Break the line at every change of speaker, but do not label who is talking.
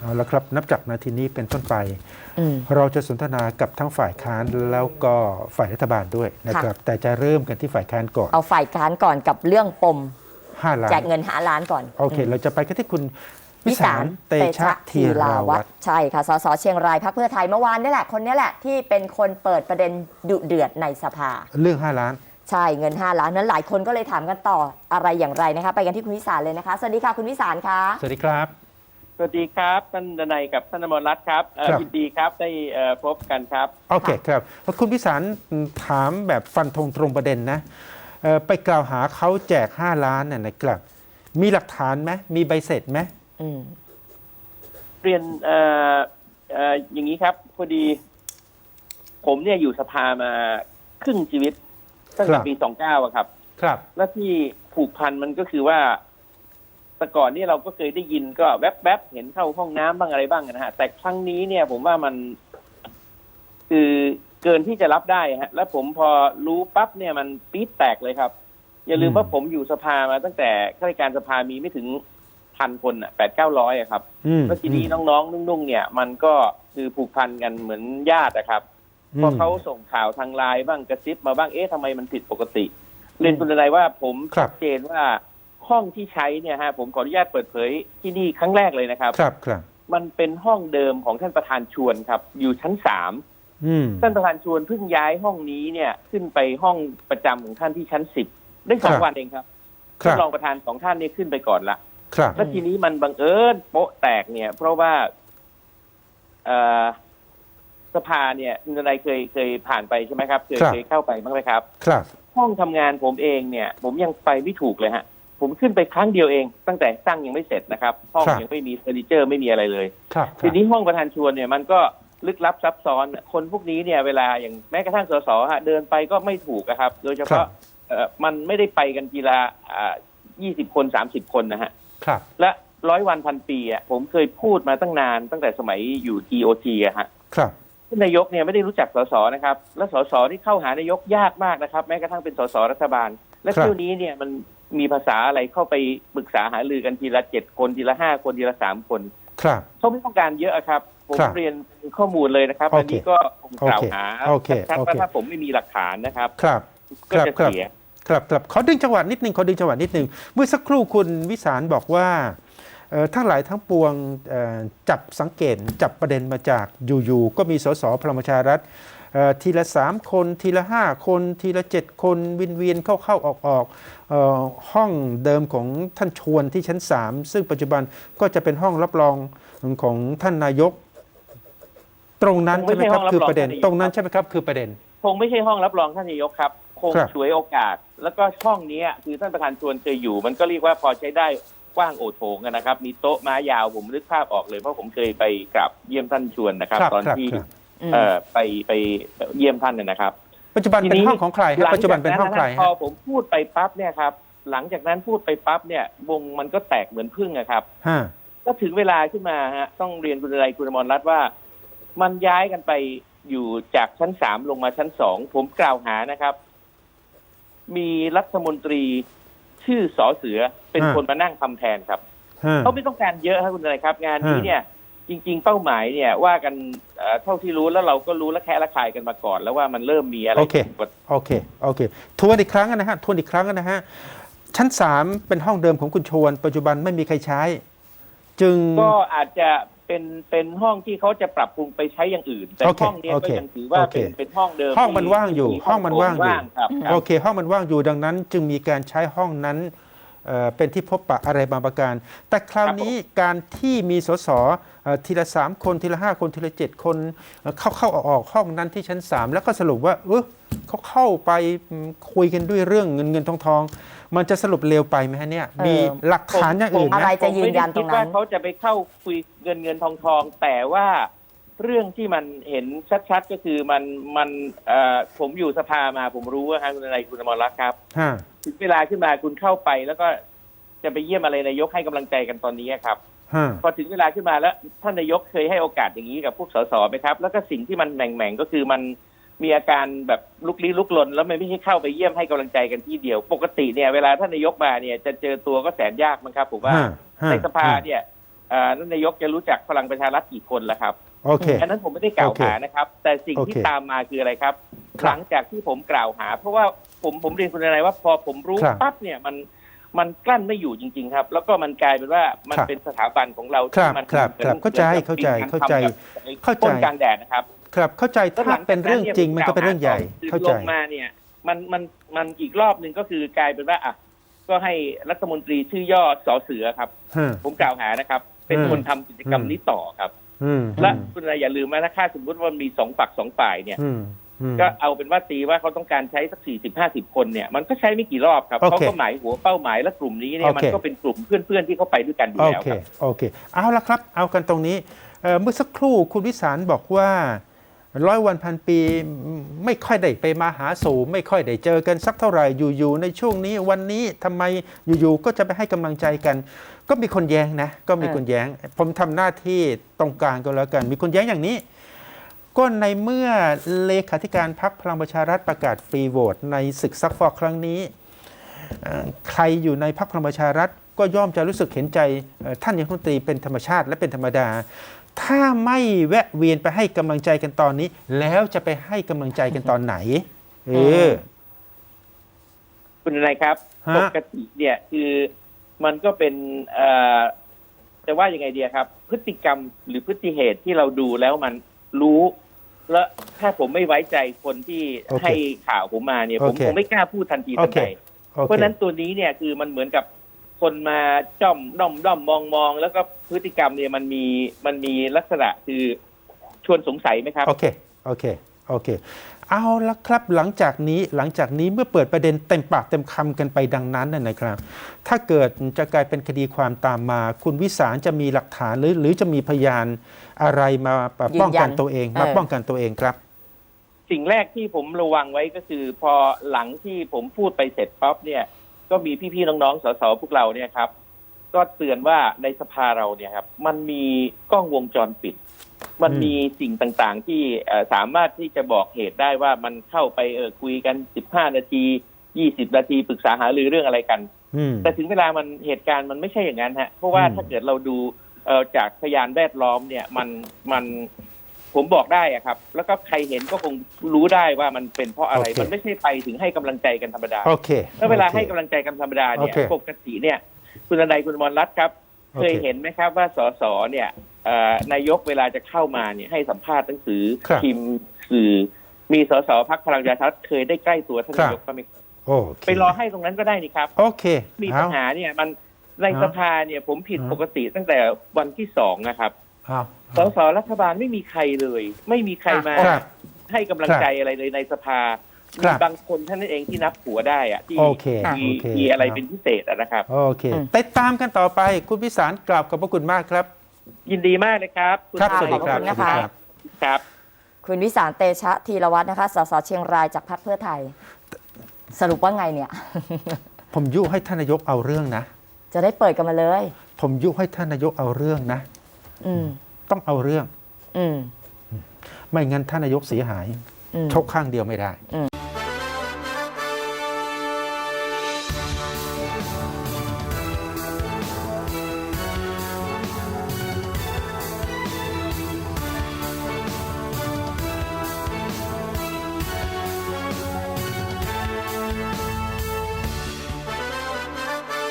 เอาละครับนับจากนาทีนี้เป็นต้นไป
อืม
เราจะสนทนากับทั้งฝ่ายค้านแล้วก็ฝ่ายรัฐบาลด้วยนะครับ แต่จะเริ่มกันที่ฝ่ายค้านก่อน
เอาฝ่ายค้านก่อนกับเรื่องปม
5ล้าน
แจกเงินหาล้านก่อน
โอเค เราจะไปกันที่คุณวิ
วิ
สา
สารร
เตชะธีราวัตร
ใช่ค่ะสสเชียงรายพักเพื่อไทยเมื่อวานนี่แหละคนนี้แหละที่เป็นคนเปิดประเด็นดุเดือดในสภา
เรื่อง 5 ล้าน
ใช่เงิน 5 ล้านนั้นหลายคนก็เลยถามกันต่ออะไรอย่างไรนะคะ ไปกันที่คุณวิสารเลยนะคะ สวัสดีค่ะคุณวิสารคะ
สวัสดีครับ
สวัสดีครับท่านดนัยกับท่านอมรรัตน์ครับเอ่อ
ครับ
ยินดีครับได้เอ่อพบกันครับ
โอเคครับคุณพิสารถามแบบฟันธงตรงประเด็นนะเอ่อไปกล่าวหาเขาแจก 5 ล้านน่ะนะครับ มีหลักฐานไหมมีใบเสร็จไหม
อืม
เรียนเอ่อเอ่ออย่างนี้ครับพอดี ผมเนี่ยอยู่สภามาครึ่งชีวิตตั้งแต่ปีสองเก้าครับ
ครับ
และที่ผูกพันมันก็คือว่า แต่ก่อนนี่เราก็เคยได้ยินก็แวบๆเห็นเข้าห้องน้ำบ้างอะไรบ้างนะฮะ แต่ครั้งนี้เนี่ยผมว่ามัน คือเกินที่จะรับได้ฮะ แล้วผมพอรู้ปั๊บเนี่ยมันปี๊ดแตกเลยครับ อย่าลืม
อืม
ว่าผมอยู่สภามาตั้งแต่ข้าราชการสภามีไม่ถึงพันคนอะแปดเก้าร้อยอะครับ
อืม
แล้วทีนี้น้องๆ นุ่งๆ เนี่ย มันก็คือผูกพันกันเหมือนญาตินะครับ
อืม
พอเขาส่งข่าวทางไลน์บ้างกระซิบมาบ้างเอ๊ะทำไมมันผิดปกติ เรียนคุณอะไรว่าผม
ครั
ชั
บ
ดเจนว่า ห้องที่ใช้เนี่ยฮะผมขออนุญาตเปิดเผยที่นี่ครั้งแรกเลยนะครับ
ครับครับ
มันเป็นห้องเดิมของท่านประธานชวนครับ อยู่ชั้นสาม
อืม
ท่านประธานชวนเพิ่งย้ายห้องนี้เนี่ยขึ้นไปห้องประจำของท่านที่ชั้นสิบได้สอง
ครับ
วันเองครับ
ครั
ท่าน
บ
รองประธานสองท่านเนี่ยขึ้นไปก่อนละ
ครับ
แล้วทีนี้มันบังเอิญโป๊ะแตกเนี่ย เพราะว่าเอ่อสภาเนี่ยคุณทนายเคยเคยผ่านไปใช่ไหมครับ เคย
ครับ
เคยเข้าไปบ้างไหมครับ
ครับ
ห้องทำงานผมเองเนี่ย ผมยังไปไม่ถูกเลยฮะ ผมขึ้นไปครั้งเดียวเอง ตั้งแต่สร้างยังไม่เสร็จนะครับ ห้อง
ครับ
ยังไม่มีเฟอร์นิเจอร์ไม่มีอะไรเลย
ครับ
ทีนี้ห้องประธานชวนเนี่ยมันก็ลึกลับซับซ้อนคนพวกนี้เนี่ยเวลาอย่างแม้กระทั่งสสฮะเดินไปก็ไม่ถูกอะครับ โดยเฉ
ครั
พาะ
บ
เอ่อมันไม่ได้ไปกันกีฬาอ่า20คน30คนนะฮะ
ครับ
และร้อยวันพันปีอะผมเคยพูดมาตั้งนานตั้งแต่สมัยอยู่ TOT อะฮะ
ครับ
ท่านนายกเนี่ยไม่ได้รู้จักสสนะครับ และสสที่เข้าหานายกยากมากนะครับ แม้กระทั่งเป็นสสรัฐบาล และ
ครับ
เที่ยวนี้เนี่ยมัน มีภาษาอะไรเข้าไปปรึกษาหารือกันทีละเจ็ดคนทีละห้าคนทีละสามคน
ครับ
เขาไม่ต้องการเยอะอะครับ ผม
ครับ
เรียนข้อมูลเลยนะครับ
โอเค
อันนี้ก็ผมกล่าวหา
โอเค
ชัด
โอ
ๆว่า
เค
ถ้าผมไม่มีหลักฐานนะครับ
ครับ
ก็
ครับ
จะ
ครับ
เสีย
ครับครับขอดึงจังหวะนิดนึงขอดึงจังหวะนิดนึงเมื่อสักครู่คุณวิสารบอกว่าเอ่อ ทั้งหลายทั้งปวงเอ่อจับสังเกตจับประเด็นมาจากอยู่ๆก็มีสสพลังประชารัฐเอ่อทีละสามคน ทีละห้าคน ทีละเจ็ดคนวินเวียนเข้าเข้าออกออกเอ่อห้องเดิมของท่านชวนที่ชั้น 3 ซึ่งปัจจุบันก็จะเป็นห้องรับรองของท่านนายก ตรงนั้น
คงไม่
ใช่ไหมครับ
ใช่ห้องรับ
คือ
รอง
ประเด็น
ท่านนายก
ตรงนั้นใช่ไหมครับคือประเด็น
คงไม่ใช่ห้องรับรองท่านนายกครับ คง
ครับ
ฉวยโอกาส แล้วก็ช่องเนี้ยคือท่านประธานชวนเคยอยู่ มันก็เรียกว่าพอใช้ได้ กว้างโอโถงอะนะครับ มีโต๊ะม้ายาวผมนึกภาพออกเลยเพราะผมเคยไปกราบเยี่ยมท่านชวนนะครับ
ครับ
ตอน
ครับ
ที่
ครับ
อืม
เอ่อไปไปเยี่ยมท่านนะนะครับ
ปัจจุบันเป็นห้องของใครฮะ
หลัง
ปัจจุบันเป็นห้องใคร
จากนั้นนะพอ
ฮะ
ผมพูดไปปั๊บเนี่ยครับ หลังจากนั้นพูดไปปั๊บเนี่ยวงมันก็แตกเหมือนพึ่งอะครับ
ฮะ
ก็ถึงเวลาขึ้นมาฮะต้องเรียนคุณอะไรคุณอมรรัตน์ว่า มันย้ายกันไปอยู่จากชั้นสามลงมาชั้นสองผมกล่าวหานะครับ มีรัฐมนตรี ชื่อสอเสือเป็น
อ่า
คนมานั่งทำแทนครับ
ฮะ
เขาไม่ต้องการเยอะครับคุณอะไรครับ งานนี้
อ่า
เนี่ยจริง ๆ เป้าหมายเนี่ยว่ากันเอ่อเท่าที่รู้แล้วเราก็รู้และแค่ละคายกันมาก่อน แล้วว่ามันเริ่มมีอะไร
โอเค
ผิดปกติ
โอเคโอเคทวนอีกครั้งนะฮะทวนอีกครั้งนะฮะชั้น3เป็นห้องเดิมของคุณชวน ปัจจุบันไม่มีใครใช้ จึง
ก็อาจจะ เป็นเป็นห้องที่เขาจะปรับปรุงไปใช้อย่างอื่น แต่
โอเค
ห้องเนี้ย
โอ
ก็
เค
ยังถือว่า
โอเค
เป็นเป็นห้องเดิม
ห้องมันว่างอยู่
ที่
ห้องมันว่างอยู่
ครับครับ
โอเค ห้องมันว่างอยู่ดังนั้น จึงมีการใช้ห้องนั้น เอ่อเป็นที่พบปะอะไรบางประการ แต่คราวนี้การที่มีสสเอ่อทีละสามคนทีละห้าคนทีละเจ็ดคนเอ่อเข้าเข้าออกออกห้องนั้นที่ชั้นสามแล้วก็สรุปว่าเออเขาเข้าไปอืมคุยกันด้วยเรื่องเงินเงินทองทองมันจะสรุปเร็วไปไหมฮะเนี่ย
เออ
มีหลักฐานอย่างอื่น
อะ
ไหม
ไรจะยืนยันตรงนั้น
ผมไม่ได้คิดว่าเขาจะไปเข้าคุยเงินเงินทองทอง แต่ว่าเรื่องที่มันเห็นชัดๆก็คือมันมันเอ่อผมอยู่สภามาผมรู้ว่าฮะคุณอะไรคุณอมรรัตน์ครับ
ฮะ
ถึงเวลาขึ้นมาคุณเข้าไปแล้วก็ จะไปเยี่ยมอะไรนายกให้กำลังใจกันตอนนี้ครับ
ฮะ
พอถึงเวลาขึ้นมาแล้วท่านนายกเคยให้โอกาสอย่างนี้กับพวกสสไหมครับ แล้วก็สิ่งที่มันแหม่งๆก็คือมันมีอาการแบบลุกลี้ลุกลน แล้วมันไม่ใช่เข้าไปเยี่ยมให้กำลังใจกันที่เดียว ปกติเนี่ยเวลาท่านนายกมาเนี่ยจะเจอตัวก็แสนยากมั้งครับผมว่า
ฮะฮะ
ในสภาเนี่ยอ่าท่านนายกจะรู้จักพลังประชารัฐกี่คนละครับ
โอเค
อันนั้นผมไม่ได้กล่าว
โอเค
หานะครับ แต่สิ่งที่
โอเค
ตามมาคืออะไรครับ
ครับ
หลังจากที่ผมกล่าวหา เพราะว่าผมผมเรียนคุณนายว่าพอผมรู้
ครับ
ปั๊บเนี่ยมัน มันกลั้นไม่อยู่จริง ๆ ครับ แล้วก็มันกลายเป็นว่ามัน
ครับ
เป็นสถาบันของเรา
ครับ
ที่มัน
ครับ
หมือน
ครับเข้าใจ
หมือนกับ
เข้าใจ
ปีน
เข้าใจ
ทำกับไอ้
เข้าใจ
พ่นกลางแดดนะครับ
ครับเข้าใจถ้าเป็นเรื่องจริงมันก็เป็นเรื่องใหญ่เข้าใจ
ลงมาเนี่ยมันมันมันอีกรอบหนึ่งก็คือกลายเป็นว่าอะก็ให้รัฐมนตรีชื่อย่อสอเสือครับ
ฮะ
ผมกล่าวหานะครับ เป็น
อืม
คนทำกิจกรรม
อืม
นี้ต่อครับ
อืม
และคุณนายอย่าลืมว่าถ้าสมมติว่ามีสองฝักสองฝ่ายเนี่ย
อืมอืม
ก็เอาเป็นว่าตีว่าเขาต้องการใช้สักสี่สิบห้าสิบคนเนี่ยมันก็ใช้ไม่กี่รอบครับ
โอเค
เขาก็หมายหัวเป้าหมายและกลุ่มนี้เนี่ย
โอเค
มันก็เป็นกลุ่มเพื่อนๆที่เขาไปด้วยกันอยู่
โอ
แล้ว
เค
ครับ
โอเคเอาละครับ เอากันตรงนี้เอ่อเมื่อสักครู่คุณวิสารบอกว่าร้อยวันพันปีไม่ค่อยได้ไปมาหาสู่ไม่ค่อยได้เจอกันสักเท่าไหร่อยู่ๆในช่วงนี้วันนี้ทำไมอยู่ๆก็จะไปให้กำลังใจกัน ก็มีคนแย้งนะ ก็มีคนแย้ง ผมทำหน้าที่ตรงกลางก็แล้วกัน มีคนแย้งอย่างนี้ ก็ในเมื่อเลขาธิการพรรคพลังประชารัฐประกาศฟรีโหวตในศึกซักฟอกครั้งนี้ใครอยู่ในพรรคพลังประชารัฐก็ย่อมจะรู้สึกเห็นใจท่านนายกรัฐมนตรีเป็นธรรมชาติและเป็นธรรมดา ถ้าไม่แวะเวียนไปให้กำลังใจกันตอนนี้ แล้วจะไปให้กำลังใจกันตอนไหน เออ
คุณนายครับปกติเนี่ยคือมันก็เป็นอ่อจะว่ายังไงดีครับ พฤติกรรมหรือพฤติเหตุที่เราดูแล้วมันรู้ แล้วถ้าผมไม่ไว้ใจคนที่
โอเค
ให้ข่าวผมมาเนี่ย ผม
โอเค
คงไม่กล้าพูดทันที
โอ
ทัน
เค
ใด
โอ
เพ
เค
ราะฉะนั้นตัวนี้เนี่ยคือมันเหมือนกับคนมาจ้อมด้อมด้อมมองมองแล้วก็พฤติกรรมเนี่ยมันมีมันมีลักษณะคือชวนสงสัยไหมครับ
โอเคโอเคโอเค เอาละครับหลังจากนี้หลังจากนี้เมื่อเปิดประเด็นเต็มปากเต็มคำกันไปดังนั้นน่ะนะครับ ถ้าเกิดจะกลายเป็นคดีความตามมา คุณวิสารจะมีหลักฐานหรือหรือจะมีพยานอะไรมาป้องกัน
ยืนยัน
ตัวเอง
เออ
มาป้องกันตัวเองครับ
สิ่งแรกที่ผมระวังไว้ก็คือ พอหลังที่ผมพูดไปเสร็จปั๊บเนี่ย ก็มีพี่ๆน้องๆสสพวกเราเนี่ยครับ ก็เตือนว่าในสภาเราเนี่ยครับ มันมีกล้องวงจรปิด มันมีสิ่งต่างๆ ที่เอ่อสามารถที่จะบอกเหตุได้ว่ามันเข้าไปเออคุยกันสิบห้านาทียี่สิบนาทีปรึกษาหารือเรื่องอะไรกัน
อืม
แต่ถึงเวลามันเหตุการณ์มันไม่ใช่อย่างนั้นฮะเพราะว่า
อืม
ถ้าเกิดเราดูเอ่อจากพยานแวดล้อมเนี่ยมันมันผมบอกได้อะครับ แล้วก็ใครเห็นก็คงรู้ได้ว่ามันเป็นเพราะอะไร มันไม่ใช่ไปถึงให้กำลังใจกันธรรมดา
โอเค
แล้วเวลา
โอค
ให้กำลังใจกันธรรมดาเนี่ย
โอเค
ปกติเนี่ย คุณนายคุณอมรรัตน์ครับ
โอ
เคยเห็นไหมครับว่าสสเนี่ยเอ่อ นายกเวลาจะเข้ามาเนี่ยให้สัมภาษณ์หนังสือ
ครับ
พิมพ์สื่อ มีสสพักพลังประชารัฐเคยได้ใกล้ตัวท่าน
ครับ
นายกก็ไหม
โอเค
ไปรอให้ตรงนั้นก็ได้นี่ครับ
โอเค
มี
เอา
ปัญหาเนี่ยมันใน
เอา
สภาเนี่ยผมผิด
เอา
ปกติตั้งแต่วันที่สองนะครับ
เอา
สสรัฐบาลไม่มีใครเลย ไม่มีใครมา
ครับ
ให้กำลังใจอะไรเลยในสภา
ครั
มี
บ
บางคนท่านนั้นเองที่นับหัวได้อะที่
โอเค
มี
โอเค
มีอะไร
ครับ
เป็นพิเศษอะนะครับ
โอเค
อืม
ติดตามกันต่อไป คุณพิสารกราบขอบพระคุณมากครับ
ยินดีมากเลยครับณ
ครับ
ค่ะ
สวัสดีครับ
ขอบคุณนะคะ
สวัสดีครับ
ครับ
คุณวิสารเตชะธีรวัตรนะคะ สสเชียงรายจากพรรคเพื่อไทย สรุปว่าไงเนี่ย
ผมยุให้ท่านนายกเอาเรื่องนะ
จะได้เปิดกันมาเลย
ผมยุให้ท่านนายกเอาเรื่องนะ
อืม
ต้องเอาเรื่อง
อืม
ไม่งั้นท่านนายกเสียหาย
อืม
ชกข้างเดียวไม่ได้
อืม